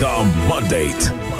The Mandate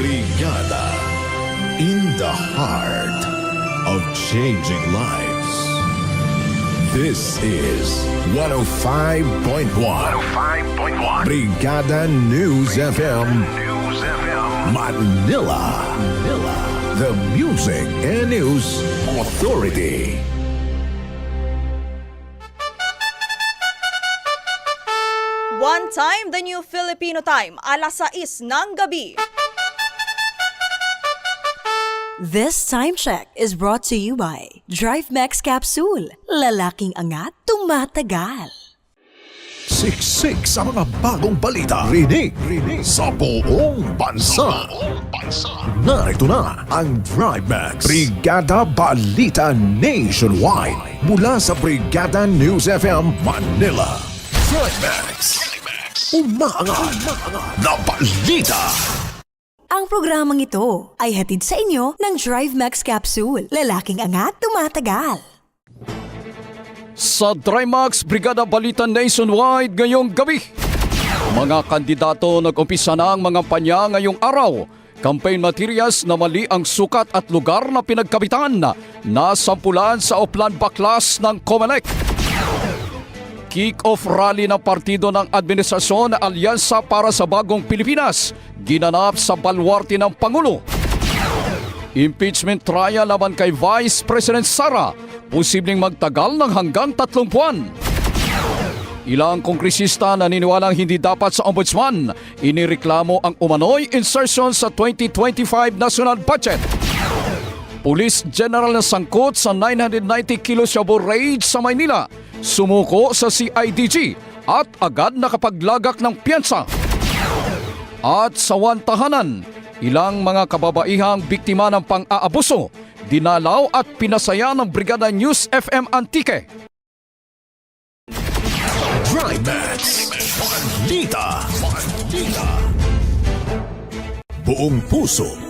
Brigada in the heart of changing lives. This is 105.1 105.1 Brigada News FM News FM Manila. Manila. The Music and News Authority. One time, the new Filipino time, alas 6 ng gabi. This time check is brought to you by Drive Max Capsule. Lalaking angat, tumatagal. Siksik sa mga bagong balita. Rinig, rinig sa buong bansa. Narito na ang Drive Max. Brigada Balita Nationwide. Mula sa Brigada News FM Manila. Drive Max. Umaangat na balita Ang programang ito ay hatid sa inyo ng Drive Max Capsule. Lalaking angat, tumatagal. Sa Trimax Brigada Balita Nationwide ngayong gabi. Mga kandidato nag-umpisa na ang mga panya ngayong araw. Campaign materials na mali ang sukat at lugar na pinagkabitan na sampulan sa Oplan Baklas ng Comelec. Kick-off rally ng partido ng administrasyon na Alyansa para sa Bagong Pilipinas ginanap sa balwarte ng Pangulo. Impeachment trial laban kay Vice President Sara posibleng magtagal ng hanggang tatlong buwan. Ilang kongresista naniniwalang hindi dapat sa ombudsman inireklamo ang umano'y insertion sa 2025 national budget. Police General na sangkot sa 990 kilo shabu raid sa Maynila, sumuko sa CIDG at agad nakapaglagak ng piyansa. At sa wantahanan, ilang mga kababaihang biktima ng pang-aabuso, dinalaw at pinasaya ng Brigada News FM Antique. Drive Max. Buong puso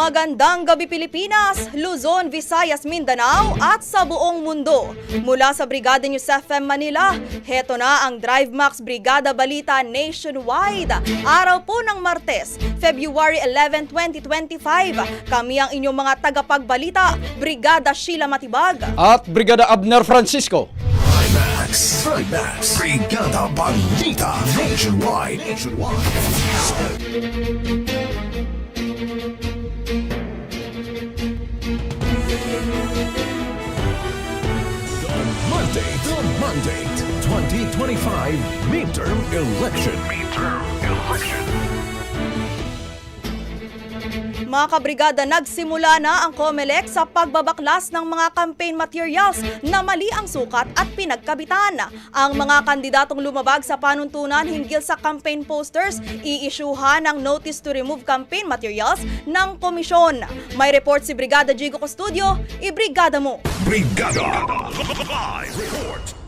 Magandang gabi Pilipinas, Luzon, Visayas, Mindanao at sa buong mundo. Mula sa Brigada News FM Manila, heto na ang Drive Max Brigada Balita Nationwide. Araw po ng Martes, February 11, 2025. Kami ang inyong mga tagapagbalita, Brigada Sheila Matibag. At Brigada Abner Francisco. Max. Max. Brigada Balita Nationwide. Nationwide. Monday, 2025 midterm election. Midterm election. Mga kabrigada, nagsimula na ang COMELEC sa pagbabaklas ng mga campaign materials na mali ang sukat at pinagkabitan. Ang mga kandidatong lumabag sa panuntunan hinggil sa campaign posters, iisyuhan ng notice to remove campaign materials ng komisyon. May report si Brigada Jigo Custodio, ibrigada mo. Brigada. Live report.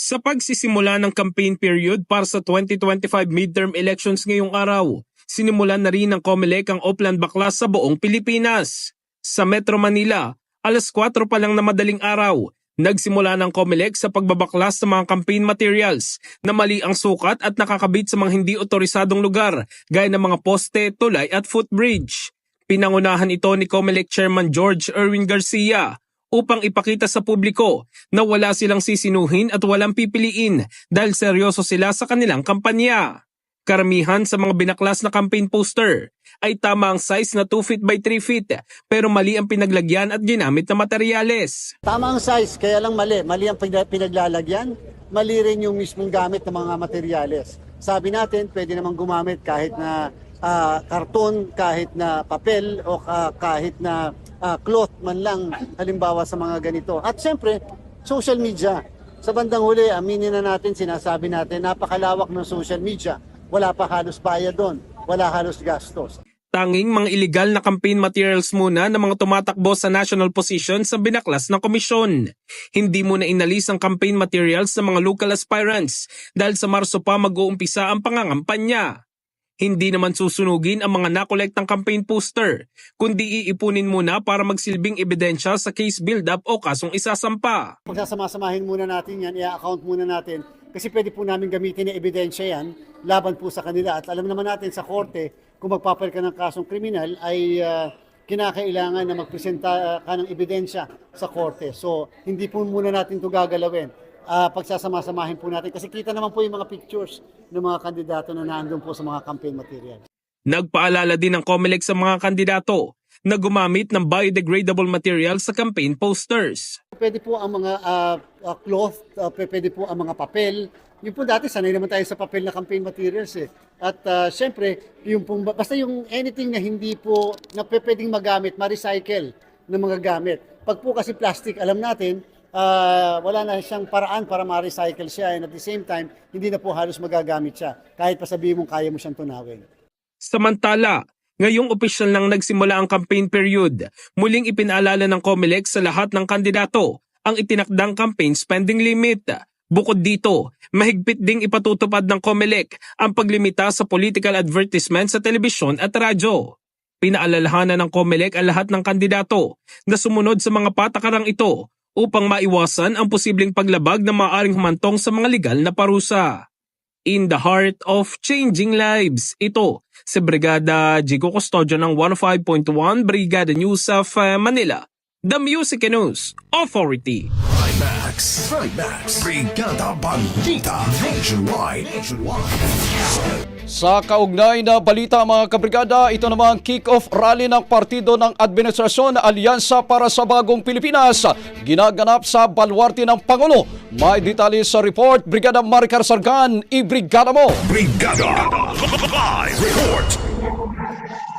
Sa pagsisimula ng campaign period para sa 2025 midterm elections ngayong araw, sinimulan na rin ng COMELEC ang Oplan Baklas sa buong Pilipinas. Sa Metro Manila, alas 4 pa lang na madaling araw, nagsimula ng COMELEC sa pagbabaklas sa mga campaign materials na mali ang sukat at nakakabit sa mga hindi otorisadong lugar gaya ng mga poste, tulay at footbridge. Pinangunahan ito ni COMELEC Chairman George Erwin Garcia upang ipakita sa publiko na wala silang sisinuhin at walang pipiliin dahil seryoso sila sa kanilang kampanya. Karamihan sa mga binaklas na campaign poster ay tama ang size na 2 feet by 3 feet pero mali ang pinaglagyan at ginamit na materyales. Tama ang size, kaya lang mali. Mali ang pinag- pinaglalagyan, mali rin yung mismong gamit ng mga materyales. Sabi natin, pwede namang gumamit kahit na ah, karton, kahit na papel, o ka- kahit na ah, cloth man lang, halimbawa sa mga ganito. At siyempre, social media. Sa bandang huli, aminin na natin, sinasabi natin, napakalawak ng social media. Wala pa halos bayad doon. Wala halos gastos. Tanging mga illegal na campaign materials muna ng mga tumatakbo sa national position sa binaklas ng komisyon. Hindi muna inalis ang campaign materials sa mga local aspirants dahil sa Marso pa mag-uumpisa ang pangangampanya. Hindi naman susunugin ang mga nakolektang campaign poster, kundi iipunin muna para magsilbing ebidensya sa case build-up o kasong isasampa. Pagsasama-samahin muna natin yan, i-account muna natin kasi pwede po namin gamitin na ebidensya yan laban po sa kanila. At alam naman natin sa korte, kung magpapal ka ng kasong kriminal ay ah, kinakailangan na magpresenta ah, ka ng ebidensya sa korte. So, hindi po muna natin ito gagalawin. Ah, pagsasama-samahin po natin kasi kita naman po yung mga pictures ng mga kandidato na nandun po sa mga campaign materials. Nagpaalala din ng COMELEC sa mga kandidato na gumamit ng biodegradable material sa campaign posters. Pwede po ang mga ah, ah, cloth, p- pwede po ang mga papel. Yung po dati, sanay naman tayo sa papel na campaign materials eh. At ah, syempre, yung pong, basta yung anything na hindi po, na pwedeng magamit, ma-recycle ng mga gamit. Pag po kasi plastic, alam natin, ah, wala na siyang paraan para ma-recycle siya and at the same time, hindi na po halos magagamit siya. Kahit pa sabihin mong kaya mo siyang tunawin. Samantala, ngayong opisyal nang nagsimula ang campaign period, muling ipinaalala ng COMELEC sa lahat ng kandidato ang itinakdang campaign spending limit. Bukod dito, mahigpit ding ipatutupad ng COMELEC ang paglimita sa political advertisement sa telebisyon at radyo. Pinaalalahanan ng COMELEC ang lahat ng kandidato na sumunod sa mga patakarang ito upang maiwasan ang posibleng paglabag na maaring humantong sa mga legal na parusa. In the heart of changing lives, ito si Brigada Jigo Custodio ng 105.1 Brigada News of Manila, The Music News Authority. Max. Max. Brigada Balita Nationwide. Nationwide. Sa kaugnay na balita mga kabrigada, ito namang kick-off rally ng partido ng administrasyon na Alyansa para sa Bagong Pilipinas ginaganap sa balwarte ng Pangulo. May detalye sa report, Brigada Maricar Sargan, i-brigada mo! Brigada. Live report.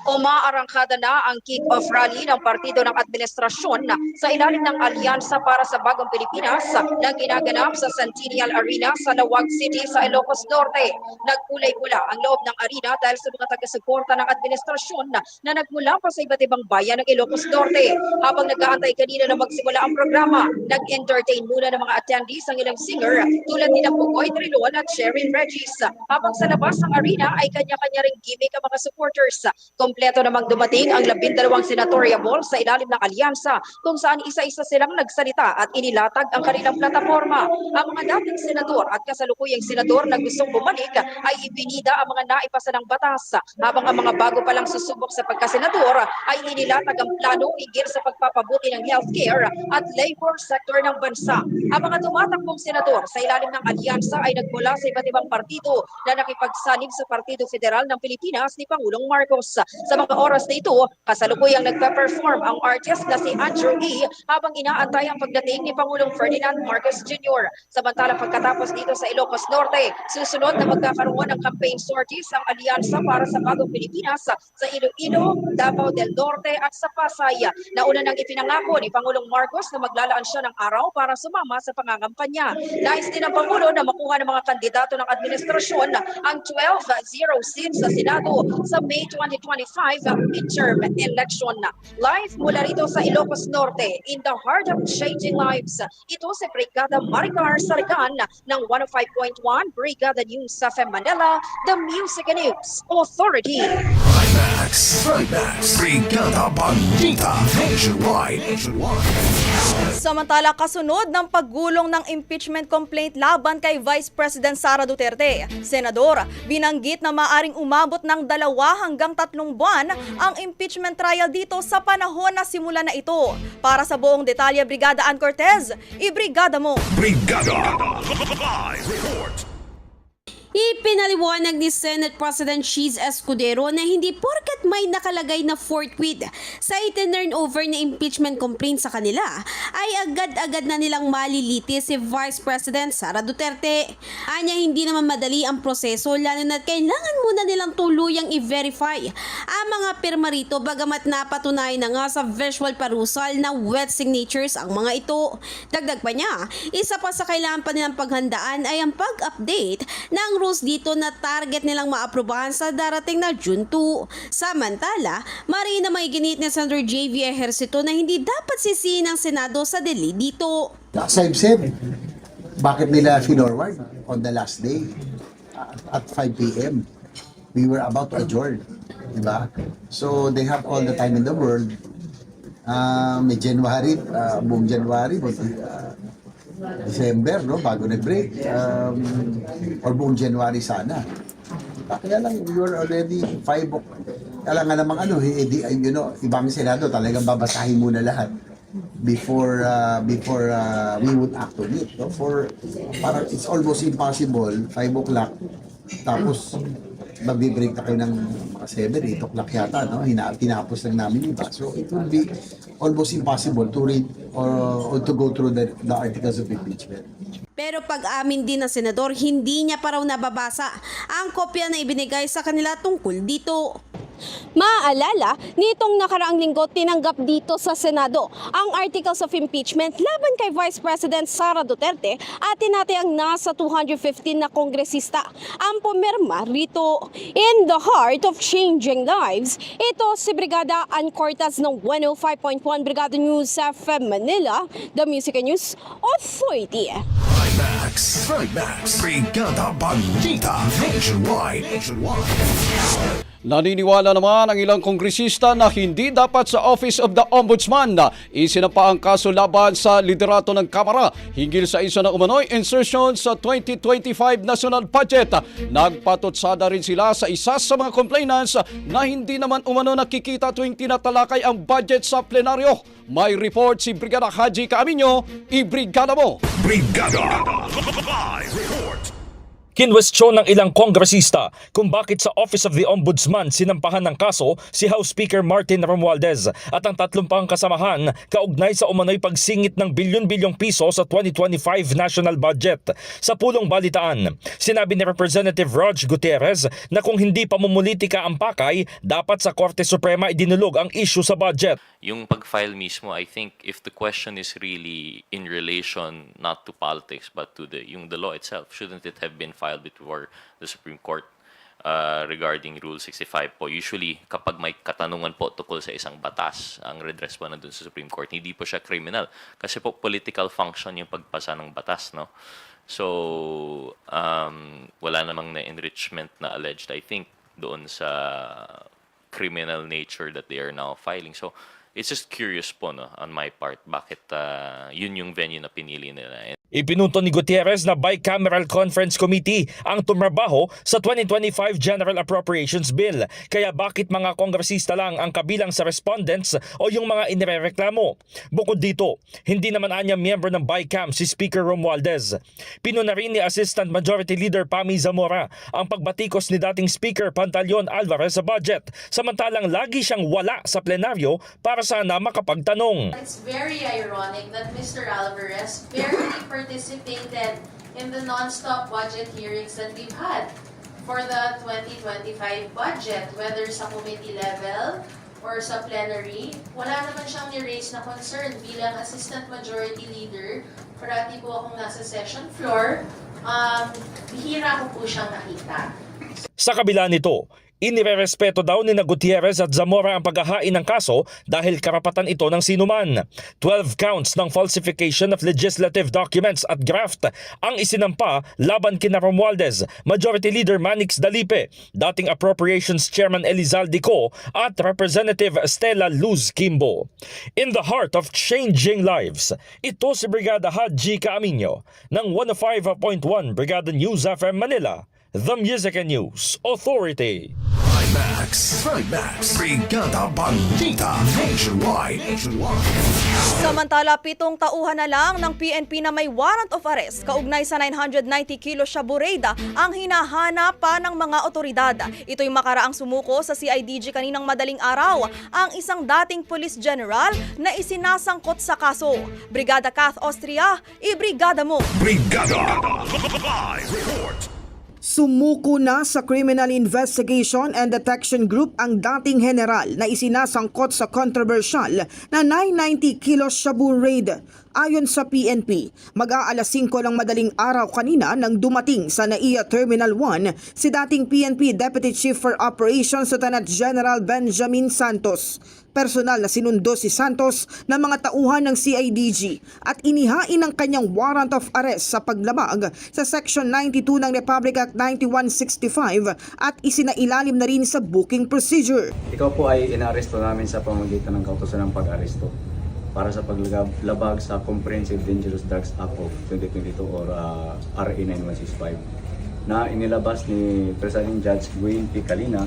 Umaarangkada na ang kick-off rally ng partido ng administrasyon sa ilalim ng Alyansa para sa Bagong Pilipinas na ginaganap sa Centennial Arena sa Lawag City sa Ilocos Norte. Nagkulay-pula ang loob ng arena dahil sa mga taga-suporta ng administrasyon na nagmula pa sa iba't ibang bayan ng Ilocos Norte. Habang nag-aantay kanina na magsimula ang programa, nag-entertain muna ng mga attendees ang ilang singer tulad ni Pugoy Trilon at Sherin Regis. Habang sa labas ng arena ay kanya-kanya ring gimmick ang mga supporters. Kompleto namang dumating ang labindalawang senatorial ball sa ilalim ng alyansa kung saan isa-isa silang nagsalita at inilatag ang kanilang plataforma. Ang mga dating senador at kasalukuyang senador na gustong bumalik ay ipinida ang mga naipasa ng batas habang ang mga bago palang susubok sa pagkasenador ay inilatag ang plano higil sa pagpapabuti ng healthcare at labor sector ng bansa. Ang mga tumatakbong senador sa ilalim ng alyansa ay nagmula sa iba't ibang partido na nakipagsanib sa Partido Federal ng Pilipinas ni Pangulong Marcos. Sa mga oras na ito, kasalukuyang nagpe-perform ang artist na si Andrew E. habang inaantay ang pagdating ni Pangulong Ferdinand Marcos Jr. Samantalang pagkatapos dito sa Ilocos Norte, susunod na magkakaroon ng campaign sorties ang Alyansa para sa Bagong Pilipinas sa Iloilo, Davao del Norte at sa Pasay. Nauna nang ipinangako ni Pangulong Marcos na maglalaan siya ng araw para sumama sa pangangampanya. Nais din ng Pangulo na makuha ng mga kandidato ng administrasyon ang 12 zero seats sa Senado sa May 2025 midterm election. Live mula rito sa Ilocos Norte, in the heart of changing lives. Ito si Brigada Maricar Sargan ng 105.1 Brigada News sa Manila, the Music News Authority. Max, Max, Brigada Bandita, Nationwide, Nationwide. Samantala kasunod ng paggulong ng impeachment complaint laban kay Vice President Sara Duterte, Senador, binanggit na maaring umabot ng dalawa hanggang tatlong buwan ang impeachment trial dito sa panahon na simula na ito. Para sa buong detalye, Brigada Ann Cortez, ibrigada mo! Brigada, live report. Ipinaliwanag ni Senate President Cheese Escudero na hindi porkat may nakalagay na forthwith sa itinurn over na impeachment complaint sa kanila ay agad-agad na nilang maliliti si Vice President Sara Duterte. Anya hindi naman madali ang proseso lalo na kailangan muna nilang tuluyang i-verify ang mga pirma rito bagamat napatunayan na nga sa visual parusal na wet signatures ang mga ito. Dagdag pa niya, isa pa sa kailangan pa nilang paghandaan ay ang pag-update ng rules dito na target nilang maaprubahan sa darating na June 2. Samantala, marina may ginit ni Senator JV Ejercito na hindi dapat sisihin ng Senado sa delay dito. As I've bakit nila finorward on the last day at 5 p.m. We were about to adjourn. Diba? So they have all the time in the world. Uh, may January, uh, buong January, uh, December, no? Bago nag-break. Um, or buong January sana. Diba? Kaya lang, were already 5 o'clock. Kaya nga namang ano, eh, di, you know, ibang senado talagang babasahin muna lahat before uh, before uh, we would act on it. No? For parang it's almost impossible 5 o'clock tapos magbe-break na kayo ng mga 7, 8 o'clock yata, no? Hina, tinapos lang namin iba. So it will be almost impossible to read or, or to go through the, the articles of impeachment. Pero pag amin din ng senador, hindi niya pa raw nababasa ang kopya na ibinigay sa kanila tungkol dito. Maaalala, nitong nakaraang linggo tinanggap dito sa Senado ang articles of impeachment laban kay Vice President Sara Duterte at tinatayang nasa 215 na kongresista ang pumirma rito. In the heart of changing lives, ito si Brigada Ann Cortez ng 105.1 Brigada News FM Manila, the Music and News Authority. Max, Max, Brigada Bandita, Nationwide, Nationwide. Naniniwala naman ang ilang kongresista na hindi dapat sa Office of the Ombudsman na isinampa ang kaso laban sa liderato ng Kamara hinggil sa isa na umano'y insertion sa 2025 national budget. Nagpatutsada rin sila sa isa sa mga complainants na hindi naman umano nakikita tuwing tinatalakay ang budget sa plenaryo. May report si Brigada Haji Kaaminyo, i-brigada mo! Brigada, live report. Kinwestiyon ng ilang kongresista kung bakit sa Office of the Ombudsman sinampahan ng kaso si House Speaker Martin Romualdez at ang tatlong pang kasamahan kaugnay sa umano'y pagsingit ng bilyon-bilyong piso sa 2025 national budget. Sa pulong balitaan, sinabi ni Representative Rog Gutierrez na kung hindi pamumulitika ang pakay, dapat sa Korte Suprema idinulog ang issue sa budget. yung pag-file mismo, I think if the question is really in relation not to politics but to the yung the law itself, shouldn't it have been filed before the Supreme Court uh, regarding Rule 65 po? Usually, kapag may katanungan po tukol sa isang batas, ang redress po nandun sa Supreme Court, hindi po siya criminal. Kasi po political function yung pagpasa ng batas, no? So, um, wala namang na-enrichment na alleged, I think, doon sa criminal nature that they are now filing. So, it's just curious po no, on my part bakit uh, yun yung venue na pinili nila. Ipinunto ni Gutierrez na Bicameral Conference Committee ang tumrabaho sa 2025 General Appropriations Bill. Kaya bakit mga kongresista lang ang kabilang sa respondents o yung mga inirereklamo? Bukod dito, hindi naman anya miyembro ng Bicam si Speaker Romualdez. Pinuna rin ni Assistant Majority Leader Pami Zamora ang pagbatikos ni dating Speaker Pantaleon Alvarez sa budget samantalang lagi siyang wala sa plenaryo para sana makapagtanong. It's very ironic that Mr. Alvarez barely participated in the non-stop budget hearings that we've had for the 2025 budget, whether sa committee level or sa plenary. Wala naman siyang ni-raise na concern bilang Assistant Majority Leader. Parati po akong nasa session floor. Um, bihira ko po siyang nakita. Sa kabila nito, inirerespeto daw ni na Gutierrez at Zamora ang paghahain ng kaso dahil karapatan ito ng sinuman. 12 counts ng falsification of legislative documents at graft ang isinampa laban kina Romualdez, Majority Leader Manix Dalipe, dating Appropriations Chairman Elizalde Co at Representative Stella Luz Kimbo. In the heart of changing lives, ito si Brigada Haji Caaminyo ng 105.1 Brigada News FM Manila, The Music and News Authority. IMAX, IMAX, Brigada Nationwide, Nationwide. Samantala, pitong tauhan na lang ng PNP na may warrant of arrest kaugnay sa 990 kilo shabureda ang hinahanap pa ng mga otoridad. Ito'y makaraang sumuko sa CIDG kaninang madaling araw ang isang dating police general na isinasangkot sa kaso. Brigada Kath Austria, ibrigada mo! Brigada, live report. Sumuko na sa Criminal Investigation and Detection Group ang dating general na isinasangkot sa controversial na 990 kilos shabu raid. Ayon sa PNP, mag-aalas 5 ng madaling araw kanina nang dumating sa NAIA Terminal 1 si dating PNP Deputy Chief for Operations Lieutenant General Benjamin Santos. Personal na sinundo si Santos ng mga tauhan ng CIDG at inihain ang kanyang warrant of arrest sa paglabag sa Section 92 ng Republic Act 9165 at isinailalim na rin sa booking procedure. Ikaw po ay inaresto namin sa pamamagitan ng kautosan ng pag-aresto para sa paglabag sa Comprehensive Dangerous Drugs Act of 2022 or uh, RA 9165 na inilabas ni Presiding Judge Wayne P. Calina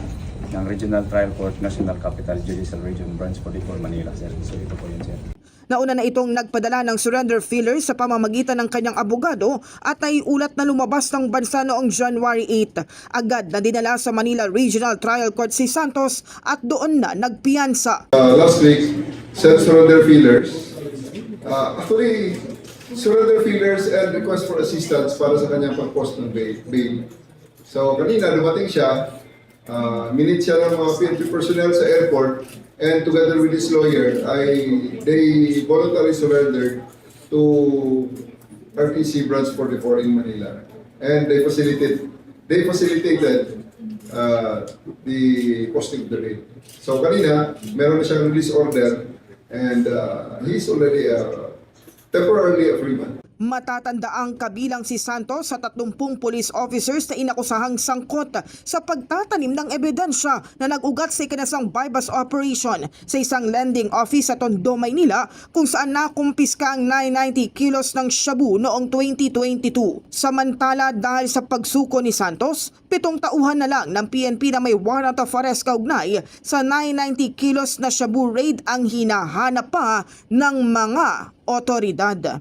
ng Regional Trial Court National Capital Judicial Region Branch 44 Manila, sir. So ito po yun, sir. Nauna na itong nagpadala ng surrender filler sa pamamagitan ng kanyang abogado at naiulat na lumabas ng bansa noong January 8. Agad na dinala sa Manila Regional Trial Court si Santos at doon na nagpiyansa. Uh, last week, sent surrender feelers. Uh, actually, surrender feelers and request for assistance para sa kanyang pag-post ng bail. So, kanina, dumating siya, uh, minute siya ng mga PNP personnel sa airport, and together with his lawyer, I, they voluntarily surrendered to RTC Branch 44 in Manila. And they facilitated, they facilitated uh, the posting of the bail. So kanina, meron na siyang release order and uh, he's already uh, temporarily a free man. Matatanda ang kabilang si Santos sa 30 police officers na inakusahang sangkot sa pagtatanim ng ebidensya na nag-ugat sa ikinasang bypass operation sa isang lending office sa Tondo, Maynila kung saan nakumpiska ang 990 kilos ng shabu noong 2022. Samantala dahil sa pagsuko ni Santos, pitong tauhan na lang ng PNP na may warrant of arrest kaugnay sa 990 kilos na shabu raid ang hinahanap pa ng mga otoridad.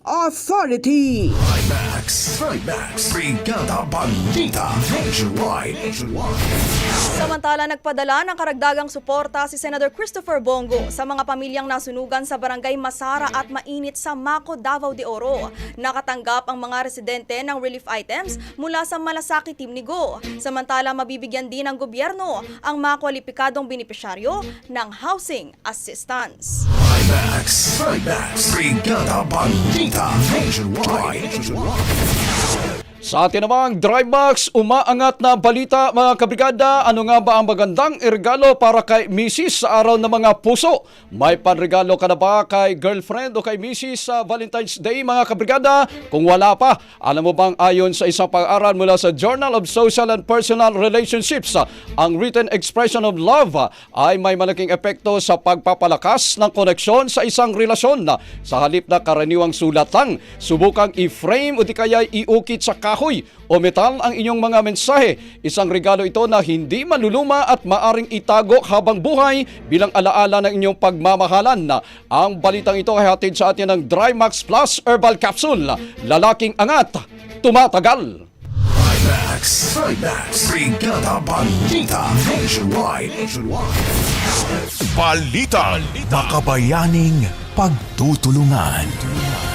Authority. Max, Max, Brigada Balita, Nationwide. Samantala, nagpadala ng karagdagang suporta si Senator Christopher Bongo sa mga pamilyang nasunugan sa barangay Masara at Mainit sa Maco, Davao de Oro. Nakatanggap ang mga residente ng relief items mula sa Malasaki Team ni Go. Samantala, mabibigyan din ng gobyerno ang mga kwalipikadong benepisyaryo ng housing assistance. Max, Max, Brigada Balita, Nationwide, Nationwide. Sa atin namang Drive Max, umaangat na balita mga kabrigada. Ano nga ba ang magandang irgalo para kay Mrs. sa araw ng mga puso? May panregalo ka na ba kay girlfriend o kay Mrs. sa Valentine's Day mga kabrigada? Kung wala pa, alam mo bang ayon sa isang pag-aral mula sa Journal of Social and Personal Relationships, ang written expression of love ay may malaking epekto sa pagpapalakas ng koneksyon sa isang relasyon. Sa halip na karaniwang sulat lang, subukang i-frame o di kaya iukit sa kahoy o metal ang inyong mga mensahe. Isang regalo ito na hindi maluluma at maaring itago habang buhay bilang alaala ng inyong pagmamahalan. Ang balitang ito ay hatid sa atin ng Drymax Plus Herbal Capsule. Lalaking angat, tumatagal. Max, Max, Brigada Balita, Nationwide, Nationwide. Balita, makabayaning pagtutulungan.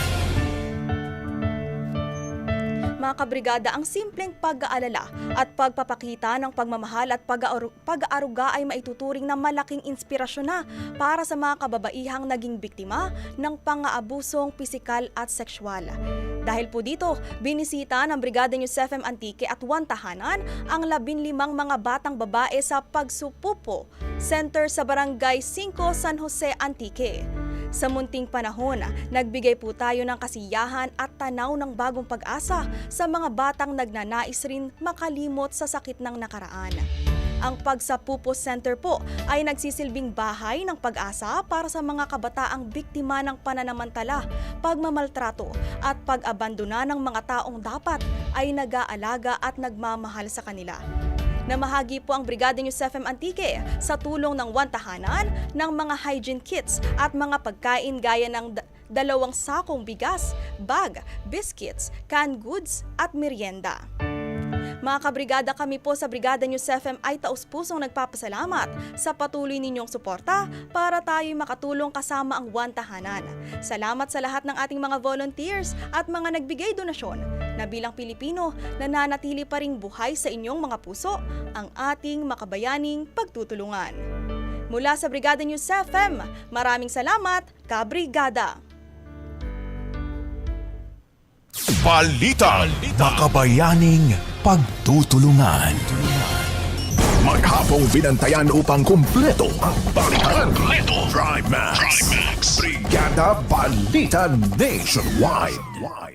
Mga kabrigada, ang simpleng pag-aalala at pagpapakita ng pagmamahal at pag-aaru- pag-aaruga ay maituturing na malaking inspirasyon na para sa mga kababaihang naging biktima ng pang-aabusong pisikal at sexual. Dahil po dito, binisita ng Brigada News FM Antique at One Tahanan ang labinlimang mga batang babae sa Pagsupupo Center sa Barangay 5 San Jose Antique. Sa munting panahon, nagbigay po tayo ng kasiyahan at tanaw ng bagong pag-asa sa mga batang nagnanais rin makalimot sa sakit ng nakaraan. Ang Pagsapupo Center po ay nagsisilbing bahay ng pag-asa para sa mga kabataang biktima ng pananamantala, pagmamaltrato at pag-abandona ng mga taong dapat ay nag-aalaga at nagmamahal sa kanila. Namahagi po ang Brigada News FM Antique sa tulong ng One Tahanan ng mga hygiene kits at mga pagkain gaya ng da- dalawang sakong bigas, bag, biscuits, canned goods at merienda. Mga kabrigada kami po sa Brigada News FM ay taus-pusong nagpapasalamat sa patuloy ninyong suporta para tayo'y makatulong kasama ang One Tahanan. Salamat sa lahat ng ating mga volunteers at mga nagbigay donasyon na bilang Pilipino nananatili pa ring buhay sa inyong mga puso ang ating makabayaning pagtutulungan. Mula sa Brigada News FM, maraming salamat, Kabrigada! Balita, makabayaning pagtutulungan. Maghapong binantayan upang kumpleto ang balikan. Kumpleto. Drive Max. Brigada Balita Nationwide.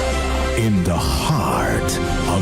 In the heart of